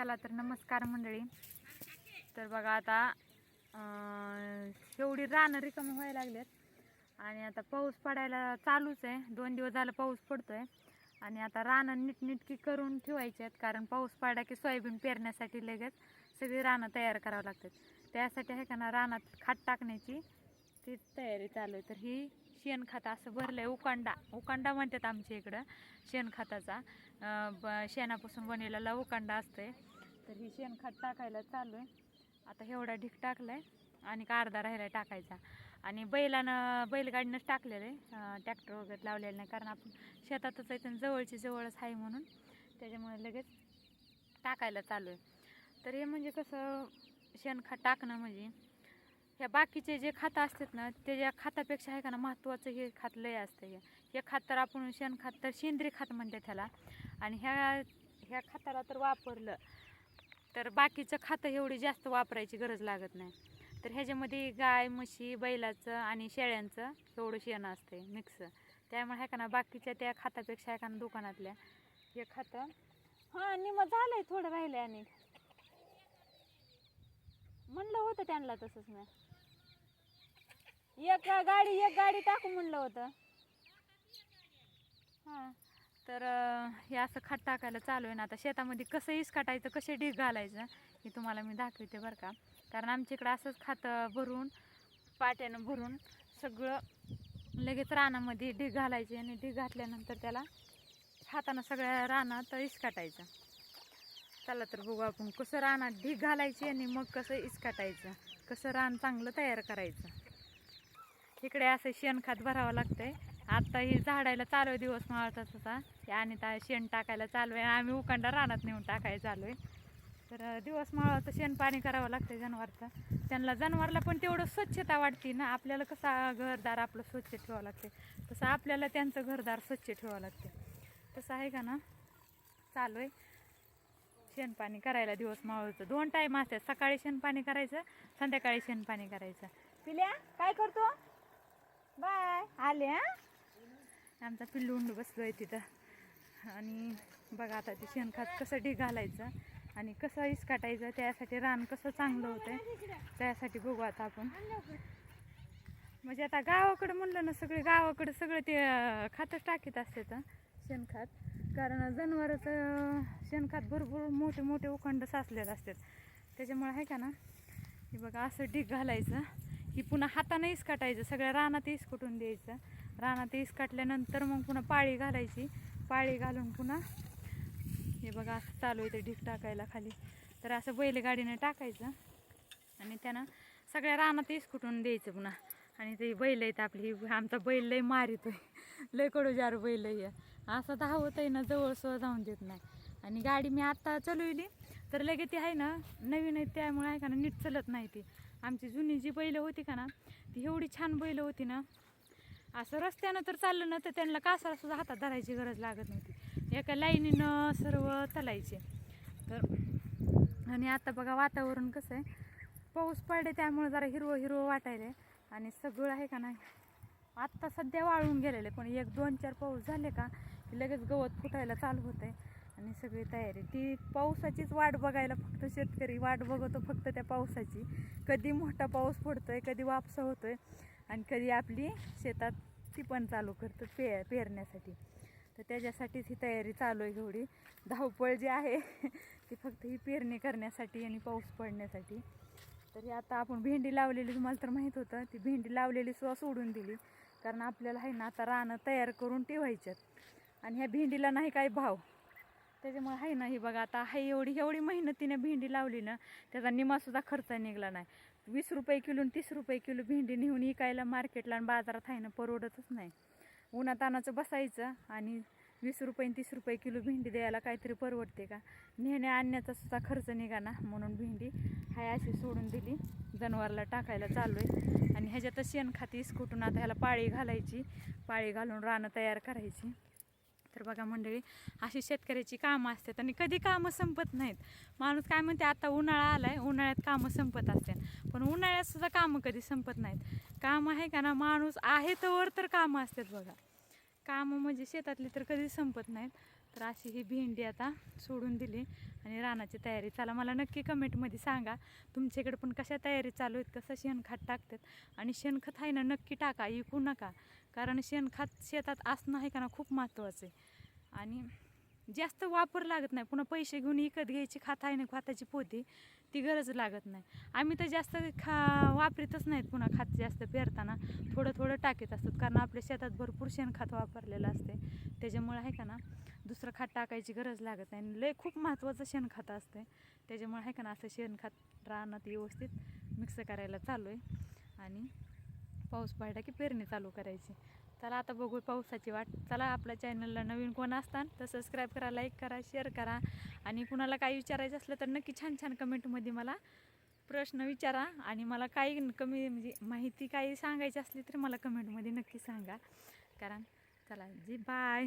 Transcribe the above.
चला तर नमस्कार मंडळी. तर बघा आता शेवडी एवढी रानं रिकामी व्हायला लागलेत. आणि आता पाऊस पडायला चालूच आहे. दोन दिवस झालं पाऊस पडतोय. आणि आता रानं नीटनीटकी करून ठेवायची आहेत. कारण पाऊस पडला की सोयाबीन पेरण्यासाठी लगेच सगळी रानं तयार करावं लागतात. त्यासाठी आहे का ना रानात खात टाकण्याची ती तयारी चालू आहे. तर ही शेणखत असं भरलं आहे उकांडा. उकांडा म्हणतात आमच्या इकडं शेणखताचा. ब शेणापासून बनलेला उकांडा आहे तर ही शेणखत टाकायला चालू आहे. आता एवढा ढीक आहे आणि का अर्धा राहिला टाकायचा. आणि बैलानं बैलगाडीनंच टाकलेलं आहे. ट्रॅक्टर वगैरे लावलेलं नाही कारण आपण शेतातच आहे तर जवळची जवळच आहे म्हणून त्याच्यामुळे लगेच टाकायला चालू आहे. तर हे म्हणजे कसं शेणखत टाकणं म्हणजे ह्या बाकीचे जे खातं असतात ना त्याच्या खातापेक्षा आहे का ना महत्त्वाचं हे खात लय असतं हे. हे खात तर आपण शेणखत तर सेंद्रिय खात म्हणतात त्याला आणि ह्या ह्या खताला तर वापरलं. तर बाकीचं खातं एवढी जास्त वापरायची गरज लागत नाही. तर ह्याच्यामध्ये गाय म्हशी बैलाचं आणि शेळ्यांचं एवढं शेण असते मिक्स त्यामुळे आहे का ना बाकीच्या त्या खातापेक्षा एका ना दुकानातल्या हे खातं. हां निम आहे थोडं राहिलं आणि. म्हणलं होतं त्यांना तसंच नाही एक गाडी एक गाडी टाकू म्हणलं होतं. हां. तर हे असं खत टाकायला चालू आहे ना आता शेतामध्ये कसं इस काटायचं कसे ढीग घालायचं हे तुम्हाला मी दाखवते बरं का. कारण आमच्या इकडं असंच खातं भरून पाट्यानं भरून सगळं लगेच रानामध्ये ढीग घालायचे आणि ढीग घातल्यानंतर त्याला हातानं सगळ्या रानात इसकाटायचं चला तर बघू आपण कसं रानात ढीग घालायची आणि मग कसं इसकाटायचं कसं रान चांगलं तयार करायचं. इकडे असं शेणखत भरावं लागतंय. आत्ता ही झाडायला चालू आहे दिवस माळतात होता आणि त्या शेण टाकायला चालू आहे. आम्ही उखंडा रानात नेऊन टाकायला चालू आहे. तर दिवस माळाचं शेण पाणी करावं लागतं जनावरचं. त्यांना जनावरला पण तेवढं स्वच्छता वाटते ना. आपल्याला कसा घरदार आपलं स्वच्छ ठेवावं लागते तसं आपल्याला त्यांचं घरदार स्वच्छ ठेवावं लागते तसं आहे का ना? चालू आहे. शेणपाणी करायला दिवस मावळतं दोन टाईम असतात. सकाळी शेणपाणी करायचं संध्याकाळी शेणपाणी करायचं. पिल्या काय करतो? बाय. आले हां? आमचा पिल्लू उंडू बसलो आहे तिथं. आणि बघा आता ते शेणखत कसं ढीग घालायचं आणि कसं इसकाटायचं त्यासाठी रान कसं चांगलं होतं त्यासाठी बघू आता आपण. म्हणजे आता गावाकडं म्हणलं ना सगळे गावाकडं सगळं ते खातच टाकीत असते तर शेणखत. कारण जनावराचं शेणखत भरपूर मोठे मोठे उखंड साचलेत असतात. त्याच्यामुळे आहे का ना हे बघा असं ढीग घालायचं. ही पुन्हा हाताने इसकाटायचं. सगळ्या रानात इसकटून द्यायचं. रानात इसकाटल्यानंतर मग पुन्हा पाळी घालायची. पाळी घालून पुन्हा हे बघा असं चालू आहे ते ढीग टाकायला खाली. तर असं बैलगाडीने टाकायचं आणि त्यानं सगळ्या रानात इसकुटून द्यायचं पुन्हा. आणि ते बैल आहेत आपली आमचा बैल लय मारितोय लय कडूजार बैल आहे असं धावत आहे ना जवळ सह जाऊन देत नाही. आणि गाडी मी आत्ता चलवली तर लगेच ती आहे ना नवीन आहे त्यामुळे आहे का ना नीट चलत नाही ती. आमची जुनी जी बैलं होती का ना ती एवढी छान बैलं होती ना असं रस्त्यानं तर चाललं ना तर त्यांना कासाला सुद्धा हातात धरायची गरज लागत नव्हती. एका लाईनीनं सर्व चालायचे तर आणि आता बघा वातावरण कसं आहे. पाऊस पडले त्यामुळे जरा हिरवं हिरवं वाटायला आणि सगळं आहे का नाही आत्ता सध्या वाळून गेलेले पण एक दोन चार पाऊस झाले का की लगेच गवत फुटायला चालू होतं आहे आणि सगळी तयारी. ती पावसाचीच वाट बघायला फक्त शेतकरी वाट बघतो फक्त त्या पावसाची. कधी मोठा पाऊस पडतोय कधी वापसा होतोय आणि कधी आपली शेतात ती पण चालू करतो पे पेरण्यासाठी. तर त्याच्यासाठीच ही तयारी चालू आहे एवढी. धावपळ जी आहे ती फक्त ही पेरणी करण्यासाठी आणि पाऊस पडण्यासाठी. तरी आता आपण भेंडी लावलेली तुम्हाला तर माहीत होतं ती भेंडी लावलेली सुद्धा सोडून दिली. कारण आपल्याला आहे ना आता रानं तयार करून ठेवायच्यात. आणि ह्या भेंडीला नाही काय भाव. त्याच्यामुळे आहे ना ही बघा आता आहे एवढी एवढी मेहनतीने भेंडी लावली ना त्याचा निमासुद्धा खर्च निघाला नाही. वीस रुपये किलो तीस रुपये किलो भेंडी नेऊन इकायला मार्केटला आणि बाजारात आहे ना परवडतच नाही. उन्हातानाचं बसायचं आणि वीस रुपये आणि तीस रुपये किलो भेंडी द्यायला काहीतरी परवडते का? नेण्या आणण्याचा सुद्धा खर्च निघाला म्हणून भेंडी हाय अशी सोडून दिली. जनावरला टाकायला चालू आहे. आणि ह्याच्यात शेणखाती इसकुटून आता ह्याला पाळी घालायची. पाळी घालून रानं तयार करायची. तर बघा मंडळी अशी शेतकऱ्याची कामं असतात आणि कधी कामं संपत नाहीत. माणूस काय म्हणते आता उन्हाळा आला आहे उन्हाळ्यात कामं संपत असतात. पण उन्हाळ्यातसुद्धा कामं कधी संपत नाहीत. काम आहे का ना माणूस आहे तर तर कामं असतात बघा. कामं म्हणजे शेतातली तर कधी संपत नाहीत. तर अशी ही भेंडी आता सोडून दिली आणि रानाची तयारी चला. मला नक्की कमेंटमध्ये सांगा तुमच्याकडे पण कशा तयारी चालू आहेत कसं शेणखत टाकतात? आणि शेणखत आहे ना नक्की टाका ऐकू नका. कारण शेणखत शेतात असणं आहे का ना खूप महत्त्वाचं आहे. आणि जास्त वापर लागत नाही. पुन्हा पैसे घेऊन विकत घ्यायची खात आहे ना खताची पोती ती गरज लागत नाही. आम्ही तर जास्त खा वापरीतच नाहीत पुन्हा खात जास्त पेरताना. थोडं थोडं टाकीत असतात कारण आपल्या शेतात भरपूर शेणखत वापरलेलं असते त्याच्यामुळे आहे का ना दुसरं खात टाकायची गरज लागत नाही. आणि लय खूप महत्त्वाचं शेणखत असते त्याच्यामुळे आहे का ना असं शेणखत रानात व्यवस्थित मिक्स करायला चालू आहे. आणि पाऊस पडला की पेरणी चालू करायची. चला आता बघू पावसाची वाट. चला आपल्या चॅनलला नवीन कोण असतात तर सबस्क्राईब करा लाईक करा शेअर करा. आणि कुणाला काही विचारायचं असलं तर नक्की छान छान कमेंटमध्ये मला प्रश्न विचारा. आणि मला काही कमी म्हणजे माहिती काही सांगायची असली तर मला कमेंटमध्ये नक्की सांगा. कारण चला जी बाय